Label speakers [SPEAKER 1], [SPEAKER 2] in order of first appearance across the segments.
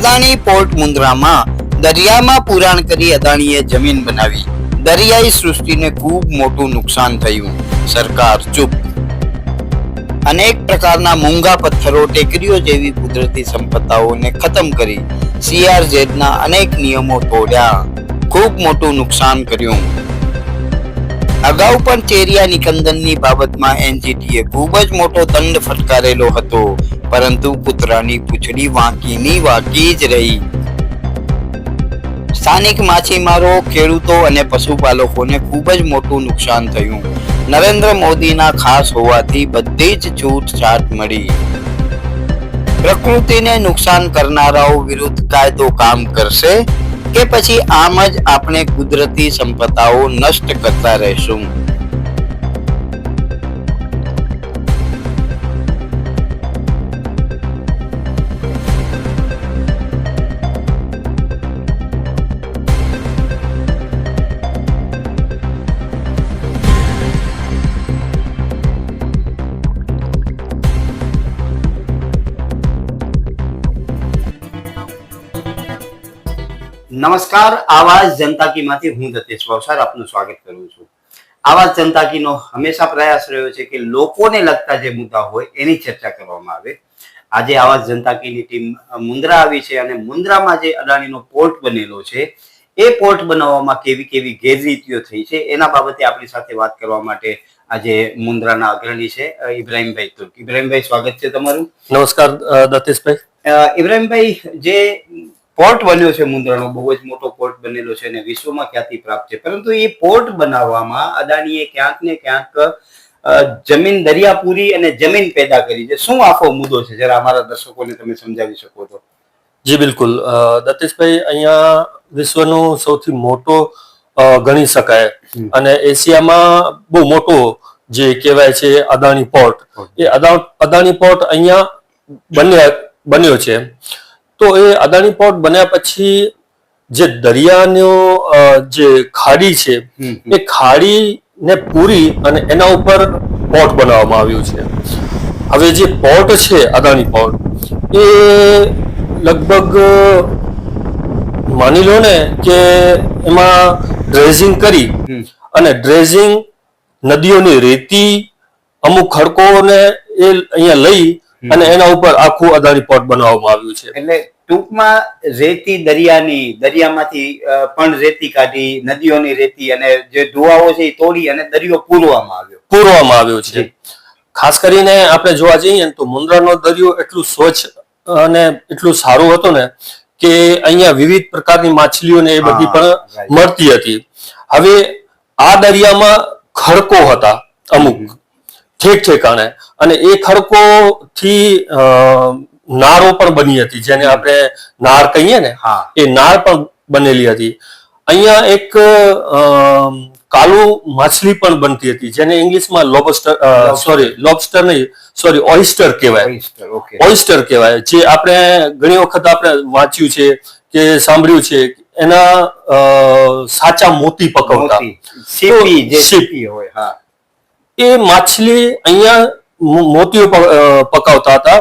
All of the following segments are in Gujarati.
[SPEAKER 1] અદાણી પોર્ટ મુન્દ્રામાં દરિયામાં પુરાણ કરી અદાણીએ જમીન બનાવી. દરિયાઈ સૃષ્ટિને ખૂબ મોટું નુકસાન થયું. સરકાર ચૂપ. અનેક પ્રકારના મૂંગા પથ્થરો, ટેકરીઓ જેવી કુદરતી સંપદાઓને ખતમ કરી સીઆરઝેડના અનેક નિયમો તોડ્યા. ખૂબ મોટું નુકસાન કર્યું. અગાઉ પણ ચેરિયા નિકંદનની બાબતમાં એનજીટીએ ખૂબ જ મોટો દંડ ફટકારેલો હતો. પરંતુ કૂતરાની પૂંછડી વાંકીની વાંકી જ રહી. સ્થાનિક માછીમારો, ખેડૂતો અને પશુપાલકોને ખૂબ જ મોટું નુકસાન થયું. નરેન્દ્ર મોદીના ખાસ હોવાથી બધી જ છૂટછાટ મળી. પ્રકૃતિને નુકસાન કરનારાઓ વિરુદ્ધ કાયદો કામ કરશે? કે પછી આમ જ આપણે કુદરતી સંપદાઓ નષ્ટ કરતા રહેશું. નમસ્કાર આવાજ જનતા કી માંથી હું દતેશ વવસાર આપનું સ્વાગત કરું છું. આવાજ જનતા કીનો હંમેશા પ્રયાસ રહ્યો છે કે લોકોને લગતા જે મુદ્દા હોય એની ચર્ચા કરવામાં આવે. આજે આવાજ જનતા કીની ટીમ મુન્દ્રા આવી છે અને મુન્દ્રામાં જે અદાણીનો પોર્ટ બનેલો છે એ પોર્ટ બનાવવામાં કેવી કેવી ગેરરીતિઓ થઈ છે એના બાબતે આપણી સાથે વાત કરવા માટે આજે મુન્દ્રાના અગ્રણી છે ઇબ્રાહીમભાઈ તુર્ક. ઇબ્રાહીમભાઈ સ્વાગત છે તમારું.
[SPEAKER 2] નમસ્કાર દતેશભાઈ. દત્તેશભાઈ
[SPEAKER 1] ઇબ્રાહીમભાઈ જે પોર્ટ બન્યો છે મુન્દ્રાનો બહુ જ મોટો પોર્ટ બનેલો છે અને વિશ્વમાં ખ્યાતિ પ્રાપ્ત છે. પરંતુ એ પોર્ટ બનાવવામાં અદાણીએ ક્યાંક ને ક્યાંક જમીન દરિયાપુરી અને જમીન પેદા કરી છે. શું આખો મુદ્દો છે? જરા અમારા દર્શકોને તમે સમજાવી શકો તો.
[SPEAKER 2] જી બિલકુલ. અ, અહીંયા વિશ્વનો સૌથી મોટો ગણી શકાય. અને એશિયામાં બહુ મોટો જે કહેવાય છે અદાણી પોર્ટ. એ અદા- અદાણી પોર્ટ અહીંયા બન્યા બન્યો છે. તો એ અદાણી પોર્ટ બન્યા પછી જે દરિયાનો જે ખાડી છે. એ ખાડીને પૂરી અને એના ઉપર પોર્ટ બનાવવામાં આવ્યું છે હવે જે પોર્ટ છે અદાણી પોર્ટ એ લગભગ માની લો ને કે એમાં ડ્રેઝિંગ કરી અને ડ્રેઝિંગ નદીઓની રેતી અમુક ખડકોને એ અહીંયા લઈ અને એના ઉપર આખું અદાણી પોર્ટ બનાવવામાં આવ્યું છે.
[SPEAKER 1] એટલે ટૂંકમાં રેતી દરિયાની દરિયામાંથી પણ રેતી કાઢી નદીઓની રેતી અને જે ડોવાઓ છે એ તોડી અને દરિયો પૂરવામાં આવ્યો.
[SPEAKER 2] પૂરવામાં આવ્યો છે. ખાસ કરીને આપણે જોવા જઈએ તો મુન્દ્રાનો દરિયો એટલું સ્વચ્છ અને એટલું સારું હતું ને કે અહીંયા વિવિધ પ્રકારની માછલીઓ ને એ બધી પણ મળતી હતી. હવે આ દરિયામાં ખડકો હતા અમુક. ઠેક ઠેકાણે અને એ ખડકો થી નારો પણ બની હતી જેને આપણે નાર કહીએ ને એ નાર પણ બનેલી હતી. અહીંયા એક કાલુ માછલી પણ બનતી હતી જેને ઇંગ્લિશમાં લોબસ્ટર સોરી લોબસ્ટર નહીં સોરી ઓઇસ્ટર કહેવાય.
[SPEAKER 1] ઓઈસ્ટર
[SPEAKER 2] ઓઇસ્ટર કહેવાય જે આપણે ઘણી વખત આપણે વાંચ્યું છે કે સાંભળ્યું છે એના સાચા મોતી પકવતા.
[SPEAKER 1] સીપી જે
[SPEAKER 2] સીપી
[SPEAKER 1] હોય હા.
[SPEAKER 2] એ માછલી અહીંયા મોતીઓ પકાવતા હતા.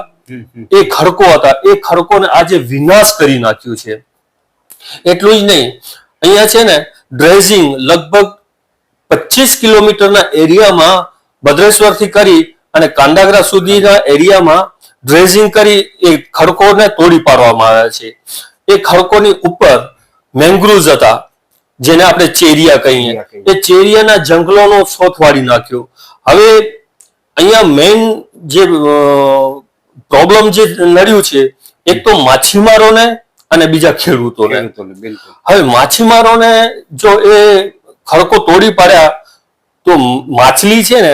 [SPEAKER 2] એ ખડકો હતા. એ ખડકોને આજે વિનાશ કરી નાખ્યું છે. એટલું જ નહીં. અહીંયા છે ને ડ્રેઝિંગ લગભગ પચીસ કિલોમીટરના એરિયામાં ભદ્રેશ્વરથી કરી અને કાંડાગરા સુધીના એરિયામાં ડ્રેઝિંગ કરી એ ખડકોને તોડી પાડવામાં આવ્યા છે. એ ખડકોની ઉપર મેંગ્રુવ્સ હતા જેને આપણે ચેરિયા કહીએ.
[SPEAKER 1] ચેરિયા કહીએ.
[SPEAKER 2] એ ચેરિયાના જંગલોનો શોથ વાળી નાખ્યો. હવે અહીંયા મેઇન જે પ્રોબ્લેમ જે નડ્યું છે એક તો માછીમારોને અને બીજા ખેડૂતોને. હવે માછીમારોને જો એ ખડકો તોડી પાડ્યા તો માછલી છે ને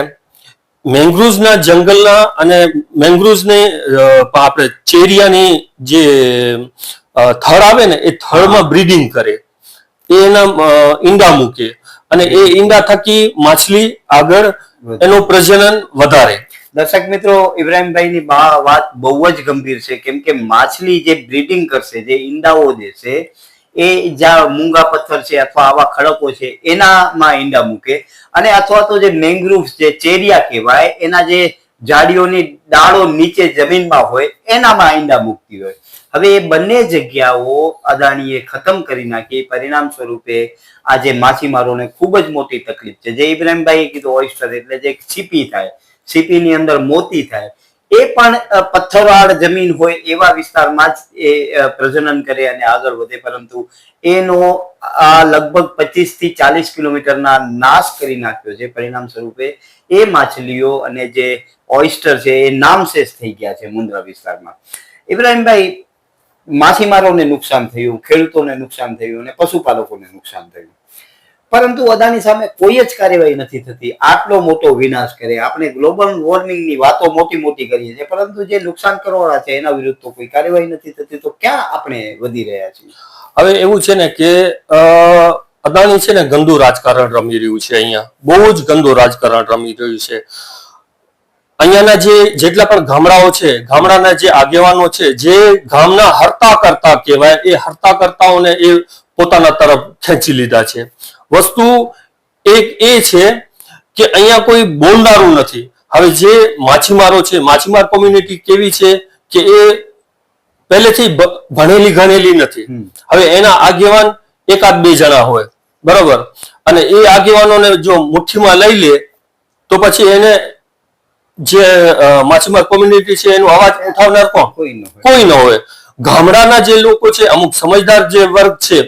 [SPEAKER 2] મેંગ્રુવ્સના જંગલના અને મેંગ્રુવ્ઝને આપણે ચેરિયાની જે થળ આવે ને એ થળમાં બ્રીડિંગ કરે. એના ઈંડા મૂકે. અને એ ઈંડા થકી માછલી આગળ એનું પ્રજનન વધારે.
[SPEAKER 1] દર્શક મિત્રો ઇબ્રાહીમભાઈની વાત બહુ જ ગંભીર છે. કેમ કે માછલી જે બ્રીડિંગ કરશે જે ઈંડાઓ જે છે એ જ્યાં મૂંગા પથ્થર છે અથવા આવા ખડકો છે એનામાં ઈંડા મૂકે. અને અથવા તો જે મેંગ્રુવ્સ જે ચેરિયા કહેવાય એના જે ઝાડીઓની ડાળો નીચે જમીનમાં હોય એનામાં ઈંડા મૂકતી હોય. હવે એ બંને જગ્યાઓ અદાણીએ ખતમ કરી નાખી. પરિણામ સ્વરૂપે આજે માછીમારોને ખૂબ જ મોટી તકલીફ છે. જે ઇબ્રાહીમભાઈએ કીધું ઓઇસ્ટર એટલે જે સીપી થાય સીપીની અંદર મોતી થાય. એ પણ પથ્થરવાળ જમીન હોય એવા વિસ્તારમાં જ એ પ્રજનન કરે અને આગળ વધે. પરંતુ એનો આ લગભગ પચીસથી ચાલીસ કિલોમીટરના નાશ કરી નાખ્યો છે. પરિણામ સ્વરૂપે એ માછલીઓ અને જે ઓઇસ્ટર છે એ નામશેષ થઈ ગયા છે મુન્દ્રા વિસ્તારમાં. ઇબ્રાહીમભાઈ માછીમારોને નુકસાન થયું, ખેડૂતોને નુકસાન થયું અને પશુપાલકોને નુકસાન થયું. પરંતુ અદાની સામે કોઈ જ કાર્યવાહી નથી થતી. આટલો મોટો વિનાશ કરે. આપણે ગ્લોબલ વોર્મિંગની વાતો મોટી મોટી કરીએ છીએ, પરંતુ જે નુકસાન કરવાવાળા છે, એના વિરુદ્ધ તો કોઈ કાર્યવાહી નથી થતી. તો ક્યાં આપણે વધી રહ્યા છીએ?
[SPEAKER 2] હવે એવું છે ને કે અદાણી છે ને ગંદુ રાજકારણ રમી રહ્યું છે અહીંયા. બહુ જ ગંદુ રાજકારણ રમી રહ્યું છે. અહીંયાના જે જેટલા પણ ગામડાઓ છે ગામડાના જે આગેવાનો છે જે ગામના હરતા કરતા કહેવાય એ હરતા કરતાઓને એ પોતાના તરફ ખેંચી લીધા છે. વસ્તુ એક એ છે કે અહીંયા કોઈ બોલનારું નથી. હવે જે માછીમારો છે માછીમાર કોમ્યુનિટી કેવી છે કે એ પહેલેથી ભણેલી ગણેલી નથી. હવે એના આગેવાન એકાદ બે જણા હોય બરોબર? અને એ આગેવાનોને જો મુઠ્ઠીમાં લઈ લે તો પછી એને જે માછીમાર કોમ્યુનિટી છે એનો અવાજ ઉઠાવનાર કોણ?
[SPEAKER 1] કોઈ ન હોય.
[SPEAKER 2] કોઈ ન હોય. ગામડાના જે લોકો છે અમુક સમજદાર જે વર્ગ છે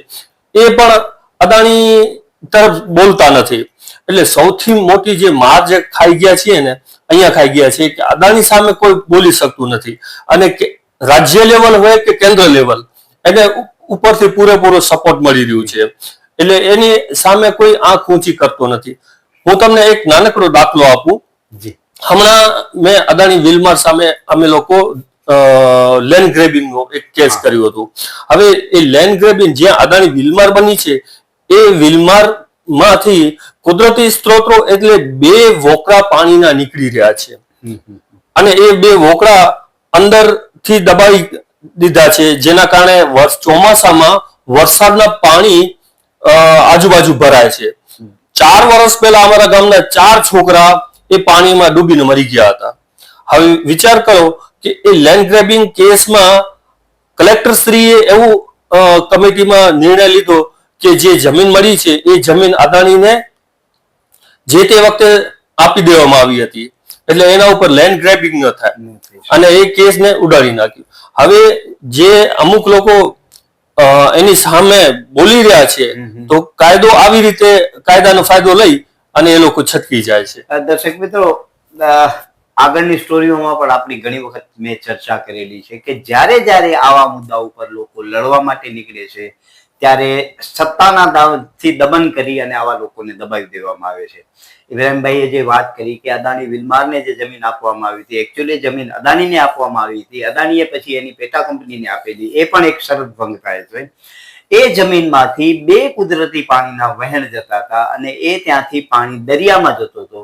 [SPEAKER 2] એ પણ અદાણી તરફ બોલતા નથી. એટલે સૌથી મોટી જે માર જે ખાઈ ગયા છીએ ને અહીંયા ખાઈ ગયા છે કે અદાણી સામે કોઈ બોલી શકતું નથી. અને રાજ્ય લેવલ હોય કે કેન્દ્ર લેવલ એને ઉપરથી પૂરેપૂરો સપોર્ટ મળી રહ્યું છે. એટલે એની સામે કોઈ આંખ ઊંચી કરતો નથી. હું તમને એક નાનકડો દાખલો આપું.
[SPEAKER 1] જી.
[SPEAKER 2] હમણાં મેં અદાણી વિલમાર સામે અમે લોકો લેન્ડ ગ્રેબિંગ નો એક કેસ. કર્યું હતું હવે એ લેન્ડ ગ્રેબિંગ જ્યાં અદાણી વિલમાર બની છે એ વિલમારમાંથી કુદરતી સ્ત્રોતો એટલે બે વોકરા પાણીના નીકળી રહ્યા છે. અને એ બે વોકરા અંદરથી દબાઈ દીધા છે જેના કારણે વર્ષ ચોમાસામાં વરસાદના પાણી આજુબાજુ ભરાય છે ચાર વર્ષ પહેલા અમારા ગામના ચાર છોકરા એ પાણીમાં ડૂબીને મરી ગયા હતા હવે વિચાર કરો કે એ લેન્ડ ગ્રેબિંગ કેસમાં કલેક્ટર શ્રીએ એવું કમિટીમાં નિર્ણય લીધો કે જે જમીન મળી છે એ જમીન અદાણીને જે તે વખતે આપી દેવામાં આવી હતી એટલે એના ઉપર લેન્ડ ગ્રેબિંગ ન થાય. અને એ કેસને ઉડાડી નાખ્યું હવે જે અમુક લોકો એની સામે બોલી રહ્યા છે. તો કાયદો આવી રીતે કાયદાનો ફાયદો લઈ અને એ લોકો છટકી જાય છે.
[SPEAKER 1] દર્શક મિત્રો આગળની સ્ટોરીઓમાં પણ આપણી ઘણી વખત મેં ચર્ચા કરેલી છે કે જ્યારે જ્યારે આવા મુદ્દા ઉપર લોકો લડવા માટે નીકળે છે, ત્યારે સત્તાના દાવથી દમન કરી અને આવા લોકોને દબાવી દેવામાં આવે છે. ઇબ્રાહીમભાઈએ જે વાત કરી કે અદાણી વિલમારને જે જમીન આપવામાં આવી હતી એકચ્યુઅલી જમીન અદાણીને આપવામાં આવી હતી. અદાણીએ પછી એની પેટા કંપનીને આપેલી. એ પણ એક શરત ભંગ થાય છે. એ જમીનમાંથી બે કુદરતી પાણીના વહેણ જતા હતા અને એ ત્યાંથી પાણી દરિયામાં જતો હતો.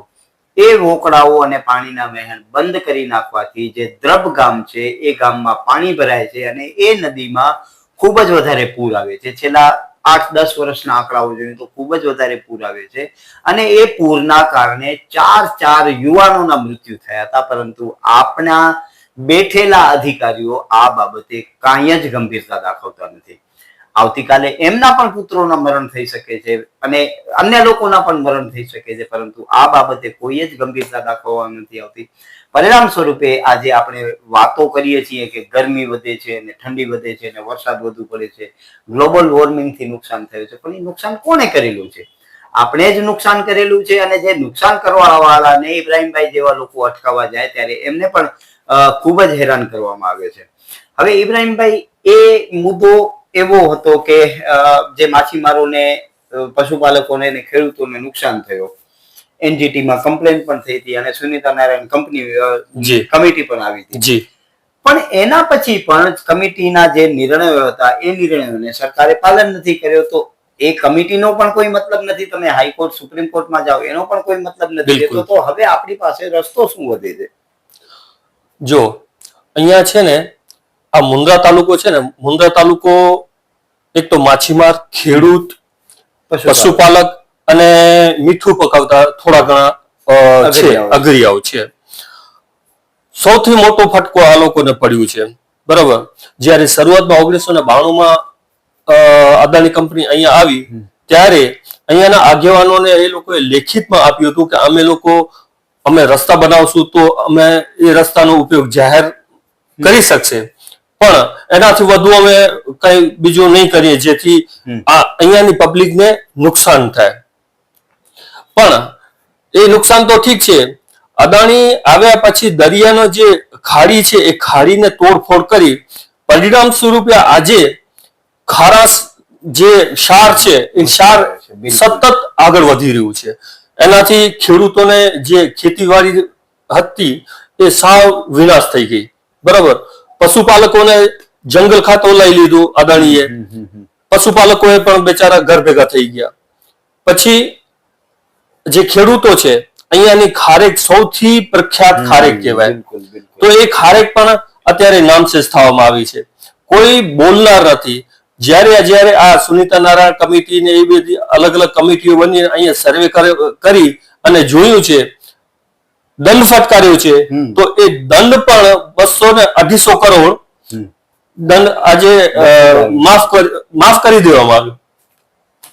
[SPEAKER 1] એ રોકડાઓ અને પાણીના વહેણ બંધ કરી નાખવાથી જે દ્રબ ગામ છે, એ ગામમાં પાણી ભરાય છે અને એ નદીમાં ખૂબ જ વધારે પૂર આવે છે. છેલ્લા આઠ દસ વર્ષના આંકડાઓ જોઈએ તો ખૂબ જ વધારે પૂર આવે છે અને એ પૂરના કારણે ચાર ચાર યુવાનોના મૃત્યુ થયા હતા, પરંતુ આપણા બેઠેલા અધિકારીઓ આ બાબતે કાંઈ જ ગંભીરતા દાખવતા નથી. આવતીકાલે એમના પણ પુત્રોના મરણ થઈ શકે છે અને અન્ય લોકોના પણ મરણ થઈ શકે છે, પરંતુ આ બાબતે કોઈ જ ગંભીરતા દાખવવામાં નથી આવતી. પરિણામ સ્વરૂપે આજે આપણે વાતો કરીએ છીએ કે ગરમી વધે છે અને ઠંડી વધે છે અને વરસાદ વધુ પડે છે. ગ્લોબલ વોર્મિંગથી નુકસાન થયું છે. પણ એ નુકસાન કોને કરેલું છે? આપણે જ નુકસાન કરેલું છે અને જે નુકસાન કરવા વાળાને ઇબ્રાહીમભાઈ જેવા લોકો અટકાવવા જાય ત્યારે એમને પણ ખૂબ જ હેરાન કરવામાં આવે છે. હવે ઇબ્રાહીમભાઈ, એ મુદ્દો એવો હતો કે જે માછીમારોને પશુપાલકોને અને ખેડૂતોને નુકસાન થયો. એનજીટીમાં કમ્પ્લેન પણ થઈ હતી અને સુનિતા નારાયણ કંપની કમિટી પણ આવી હતી. પણ એના પછી પણ કમિટીના જે નિર્ણયો હતા એ નિર્ણયોને સરકારે પાલન નથી કર્યો તો એ કમિટીનો પણ કોઈ મતલબ નથી. તમે હાઈકોર્ટ સુપ્રીમ કોર્ટમાં જાઓ એનો પણ કોઈ મતલબ નથી. તો હવે આપણી પાસે રસ્તો શું વધે છે?
[SPEAKER 2] જો અહીંયા છે ને આ મુન્દ્રા તાલુકો છે ને મુન્દ્રા તાલુકો એક તો માછીમાર ખેડૂત
[SPEAKER 1] પશુપાલક.
[SPEAKER 2] અને મીઠું પકાવતા થોડા ઘણા છે.
[SPEAKER 1] અગરિયાઓ.
[SPEAKER 2] છે. સૌથી મોટો ફટકો આ લોકોને પડ્યું છે. બરાબર? જ્યારે શરૂઆતમાં ઓગણીસો ને બાણુંમાં અદાણી કંપની અહીંયા આવી ત્યારે અહીંયાના આગેવાનોને એ લોકોએ લેખિતમાં આપ્યું હતું કે અમે લોકો અમે રસ્તા બનાવશું તો અમે એ રસ્તાનો ઉપયોગ જાહેર કરી શકશે. પણ એનાથી વધુ અમે કઈ બીજું નહીં કરીએ જેથી આ અહીંયાની પબ્લિકને નુકસાન થાય. પણ એ નુકસાન તો ઠીક છે. અદાણી આવ્યા પછી દરિયાનો જે ખાડી છે એ ખાડીને તોડફોડ કરી પરિણામ સ્વરૂપે આજે ખારાશ જે ક્ષાર છે એ ક્ષાર સતત આગળ વધી રહ્યું છે. એનાથી ખેડૂતોને જે ખેતીવાડી હતી એ સાવ વિનાશ થઈ ગઈ. બરાબર? પશુપાલકોને જંગલ ખાતો લઈ લીધું અદાણીએ. પશુપાલકોએ પણ બેચારા ઘર ભેગા થઈ ગયા. પછી જે ખેડૂતો છે અહીંયાની ખારેક સૌથી પ્રખ્યાત ખારેક કહેવાય. તો એ ખારેક પણ અત્યારે નામશેષ થવામાં આવી છે. કોઈ બોલનાર નથી. જ્યારે જ્યારે આ સુનીતા નારાયણ કમિટી ને એ બધી અલગ અલગ કમિટીઓ બની અહીંયા સર્વે કરી અને જોયું છે દંડ ફટકાર્યો છે તો એ દંડ પણ બસો ને અઢીસો કરોડ. દંડ આજે માફ માફ કરી દેવામાં આવ્યો.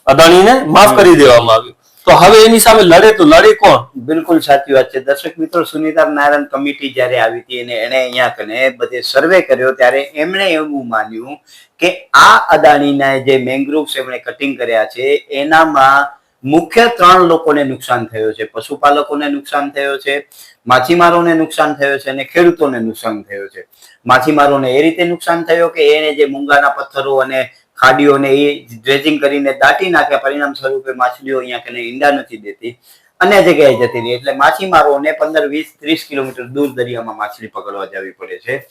[SPEAKER 2] અદાણીને માફ કરી દેવામાં આવ્યું. તો હવે એની સામે લડે તો લડે કોણ?
[SPEAKER 1] બિલકુલ સાચી વાત છે. દર્શક મિત્રો સુનિતા નારાયણ કમિટી જ્યારે આવી હતી અને એણે અહીંયા કને બધે સર્વે કર્યો ત્યારે એમણે એવું માન્યું કે આ અદાણીના જે મેંગ્રુવ્સ એમણે કટિંગ કર્યા છે એનામાં મુખ્ય ત્રણ લોકોને નુકસાન થયો છે. પશુપાલકોને નુકસાન થયો છે, માછીમારોને નુકસાન થયો છે અને ખેડૂતોને નુકસાન થયો છે. માછીમારોને એ રીતે નુકસાન થયો કે એને જે મૂંગાના પથ્થરો અને ખાડીઓને એ ડ્રેજિંગ કરીને દાટી નાખ્યા, પરિણામ સ્વરૂપે માછલીઓ અહીંયા કને ઈંડા નથી દેતી. અન્ય જગ્યાએ જતી રહી. એટલે માછીમારોને પંદર, વીસ, ત્રીસ કિલોમીટર દૂર દરિયામાં માછલી પકડવા જવી પડે છે.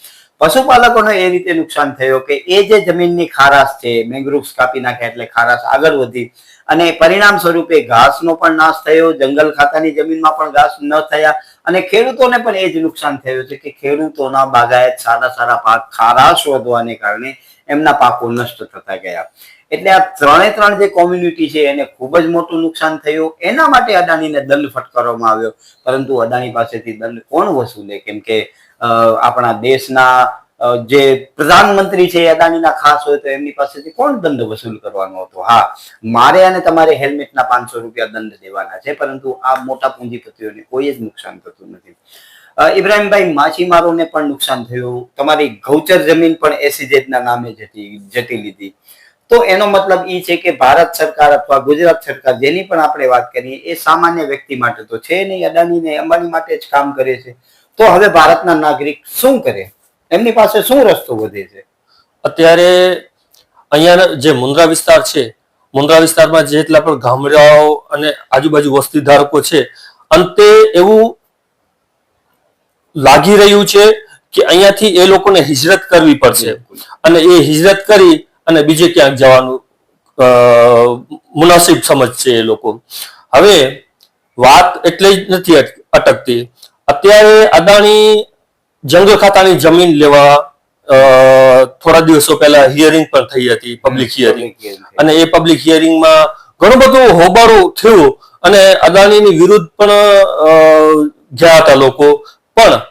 [SPEAKER 1] પશુપાલકોને એ રીતે નુકસાન થયો કે એ જે જમીનની ખારાશ છે મેંગ્રુવ્સ કાપી નાખ્યા એટલે ખારાશ આગળ વધી. અને પરિણામ સ્વરૂપે ઘાસનો પણ નાશ થયો, જંગલ ખાતાની જમીનમાં પણ ઘાસ ન થયા અને ખેડૂતોને પણ એ જ નુકસાન થયું છે કે ખેડૂતોના બાગાયત સારા સારા પાક ખારાશ વધવાને કારણે એમના પાકો નષ્ટ થતા ગયા. એટલે આ ત્રણે ત્રણ જે કોમ્યુનિટી છે એને ખૂબ જ મોટું નુકસાન થયું. એના માટે અદાણીને દંડ ફટકારવામાં આવ્યો. પરંતુ અદાણી પાસેથી દંડ કોણ વસૂલે? કેમ કે આપણા દેશના જે પ્રધાનમંત્રી છે, અદાણીના ખાસ હોય તો એમની પાસેથી કોણ દંડ વસૂલ કરવાનો હતો? હા, મારે અને તમારે હેલ્મેટના પાંચસો રૂપિયા દંડ દેવાના છે, પરંતુ આ મોટા પૂંજીપતિઓને કોઈ જ નુકસાન થતું નથી. ઇબ્રાહીમભાઈ, માછીમારોને પણ નુકસાન થયું. તમારી ગૌચર જમીન પણ એસીઝેડ નામે જતી જતી લીધી. તો એનો મતલબ એ છે કે ભારત સરકાર અથવા ગુજરાત સરકાર જેની પણ આપણે વાત કરીએ, એ સામાન્ય વ્યક્તિ માટે તો છે નહીં અદાણી ને અંબાણી માટે જ કામ કરે છે. તો હવે ભારતના નાગરિક શું કરે? એમની પાસે શું રસ્તો વધે છે?
[SPEAKER 2] અત્યારે અહીંયાના જે મુન્દ્રા વિસ્તાર છે, મુન્દ્રા વિસ્તારમાં જેટલા પણ ગામડાઓ અને આજુબાજુ વસ્તી ધારકો છે, અંતે એવું લાગી રહ્યું છે કે અહીંયાથી એ લોકોને હિજરત કરવી પડશે. અને એ હિજરત કરી અને બીજે ક્યાંક જવાનું મુનાસિબ મુનાસિબ સમજશે એ લોકો. હવે વાત એટલે જ નથી અટકતી. અત્યારે અદાણી જંગલ ખાતાની જમીન લેવા થોડા દિવસો પહેલા હિયરિંગ પણ થઈ હતી પબ્લિક હિયરિંગ અને એ પબ્લિક હિયરિંગમાં ઘણું બધું હોબાળો થયું અને અદાણીની વિરુદ્ધ પણ ગયા હતા લોકો. પણ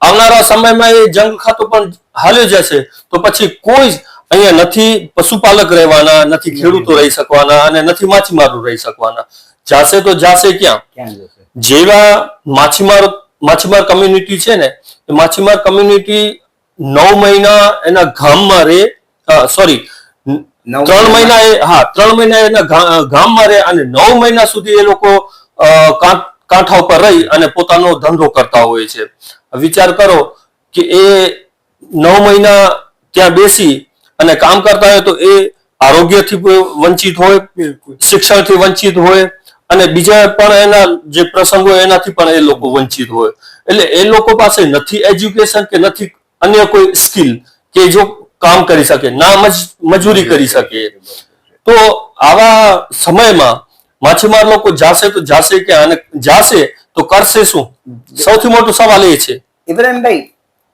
[SPEAKER 2] આવનારા સમયમાં એ જંગ ખાતું પણ હાલ્યો જશે તો પછી કોઈ જ અહીંયા નથી પશુપાલક રહેવાના નથી ખેડૂતો રહી શકવાના અને નથી માછીમારો રહી શકવાના. જાશે તો જાશે ક્યાં? જેવા માછીમાર માછીમાર કમ્યુનિટી છે ને એ માછીમાર કમ્યુનિટી નવ મહિના એના ગામમાં રહે સોરી ત્રણ મહિના એ હા ત્રણ મહિના એના ગામમાં રહે અને નવ મહિના સુધી એ લોકો કાંઠા ઉપર રહી અને પોતાનો ધંધો કરતા હોય છે. વિચાર કરો કે એ નવ મહિના ત્યાં બેસી અને કામ કરતા હોય તો એ આરોગ્યથી વંચિત હોય શિક્ષણથી વંચિત હોય અને બીજા પણ એના જે પ્રસંગો એનાથી પણ એ લોકો વંચિત હોય. એટલે એ લોકો પાસે નથી એજ્યુકેશન કે નથી અન્ય કોઈ સ્કિલ કે જો કામ કરી શકે, ના મજૂરી કરી શકે. તો આવા સમયમાં માછીમાર લોકો જાશે તો જાશે કે આને જાશે તો કરશે શું? સૌથી મોટો સવાલ એ છે.
[SPEAKER 1] ઇબ્રાહીમભાઈ,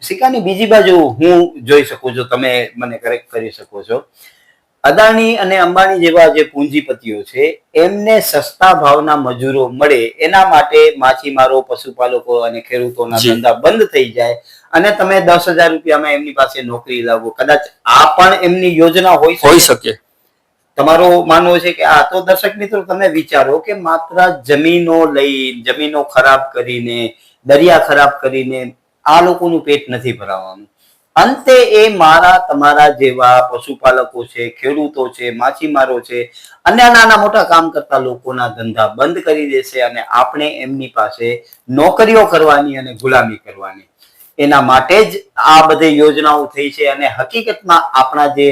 [SPEAKER 1] સિક્કાની બીજી બાજુ હું જોઈ શકું છું, તમે મને કરેક્ટ કરી શકો છો. અદાણી અને અંબાણી જેવા જે પૂંજીપતિઓ છે એમને સસ્તા ભાવના મજૂરો મળે એના માટે માછીમારો પશુપાલકો અને ખેડૂતોના ધંધા બંધ થઈ જાય અને તમે દસ હજાર રૂપિયામાં એમની પાસે નોકરી લાવો. કદાચ આ પણ એમની યોજના હોય
[SPEAKER 2] હોઈ શકે.
[SPEAKER 1] તમારો માનવો છે કે આ તો દર્શક મિત્રો તમે વિચારો કે માત્ર જમીનો લઈ જમીનો ખરાબ કરીને દરિયા ખરાબ કરીને આ લોકોનું પેટ નથી ભરાવાનું. અંતે એ મારા, તમારા જેવા પશુપાલકો છે, ખેડૂતો છે, માછીમારો છે, અન્ય નાના મોટા કામ કરતા લોકોના ધંધા બંધ કરી દેશે અને આપણે એમની પાસે નોકરીઓ કરવાની અને ગુલામી કરવાની. એના માટે જ આ બધી યોજનાઓ થઈ છે અને હકીકતમાં આપણા જે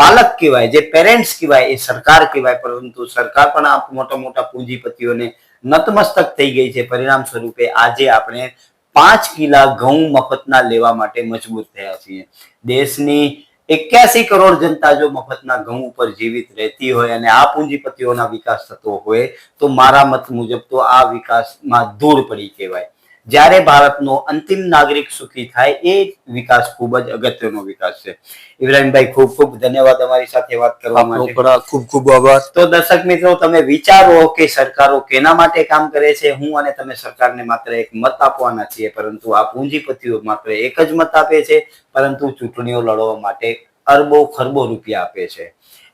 [SPEAKER 1] પાલક કહેવાય, જે પેરેન્ટ્સ કહેવાય, એ સરકાર કહેવાય, પરંતુ સરકાર પણ આ મોટા મોટા પૂંજીપતિઓને નતમસ્તક થઈ ગઈ છે. પરિણામ સ્વરૂપે આજે આપણે પાંચ કિલા ઘઉં મફતના લેવા માટે મજબૂર થયા છીએ. દેશની એક્યાસી કરોડ જનતા જો મફતના ઘઉં ઉપર જીવિત રહેતી હોય અને આ પૂંજીપતિઓના વિકાસ થતો હોય, તો મારા મત મુજબ તો આ વિકાસમાં ધૂળ પડી કહેવાય. જ્યારે ભારતનો અંતિમ નાગરિક સુખી થાય એ વિકાસ ખૂબ જ અગત્યનો વિકાસ છે. ઇબ્રાહીમભાઈ ખૂબ ખૂબ ધન્યવાદ અમારી સાથે વાત કરવા માટે.
[SPEAKER 2] ખૂબ ખૂબ આભાર.
[SPEAKER 1] તો દર્શક મિત્રો તમે વિચારો કે સરકારો કેના માટે કામ કરે છે? હું અને તમે સરકારને માત્ર એક મત આપવાના છીએ પરંતુ આ પૂંજીપતિઓ માત્ર એક જ મત આપે છે પરંતુ ચૂંટણીઓ લડવા માટે અરબો ખરબો રૂપિયા આપે છે.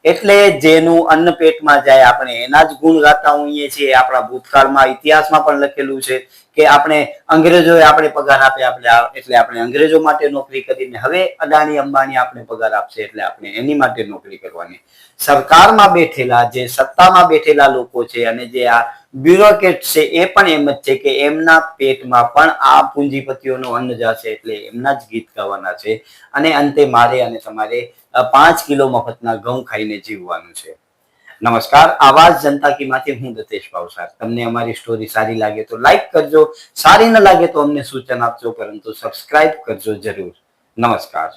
[SPEAKER 1] એટલે જેનું અન્ન પેટમાં જાય આપણે એના જ ગુણ ગાતા હોઈએ છીએ. આપણા ભૂતકાળમાં ઇતિહાસમાં પણ લખેલું છે કે આપણે અંગ્રેજોએ આપણે પગાર આપે આપણે એટલે આપણે અંગ્રેજો માટે નોકરી કરીને હવે અદાણી, અંબાણી આપણે પગાર આપશે એટલે આપણે એની માટે નોકરી કરવાની. સરકારમાં બેઠેલા, જે સત્તામાં બેઠેલા લોકો છે અને જે આ બ્યુરોક્રેટ છે એ પણ એમ જ છે કે એમના પેટમાં પણ આ પૂંજીપતિઓનો અન્ન જશે એટલે એમના જ ગીત ગાવાના છે. અને અંતે મારે અને તમારે પાંચ કિલો મફતના ઘઉં ખાઈને જીવવાનું છે. નમસ્કાર. આવાજ જનતા કી માંથી હું દતેશ પાવસાર તમને અમારી સ્ટોરી સારી લાગે તો લાઈક કરજો. સારી ન લાગે તો અમને સૂચન આપજો, પરંતુ સબસ્ક્રાઇબ કરજો જરૂર. નમસ્કાર.